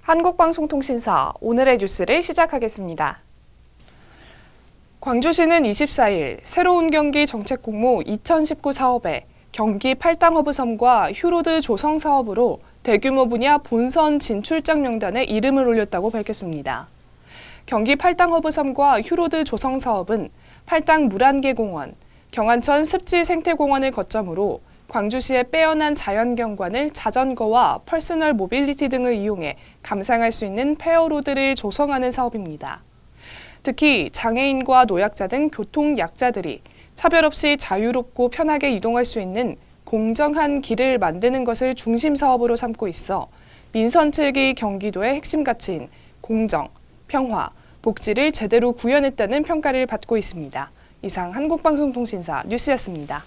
한국방송통신사 오늘의 뉴스를 시작하겠습니다. 광주시는 24일 새로운 경기 정책 공모 2019 사업에 경기 팔당 허브섬과 휴로드 조성 사업으로 대규모 분야 본선 진출장 명단에 이름을 올렸다고 밝혔습니다. 경기 팔당 허브 섬과 휴로드 조성 사업은 팔당 물안개 공원, 경안천 습지 생태공원을 거점으로 광주시의 빼어난 자연경관을 자전거와 퍼스널 모빌리티 등을 이용해 감상할 수 있는 페어로드를 조성하는 사업입니다. 특히 장애인과 노약자 등 교통 약자들이 차별 없이 자유롭고 편하게 이동할 수 있는 공정한 길을 만드는 것을 중심 사업으로 삼고 있어 민선 7기 경기도의 핵심 가치인 공정, 평화, 복지를 제대로 구현했다는 평가를 받고 있습니다. 이상 한국방송통신사 뉴스였습니다.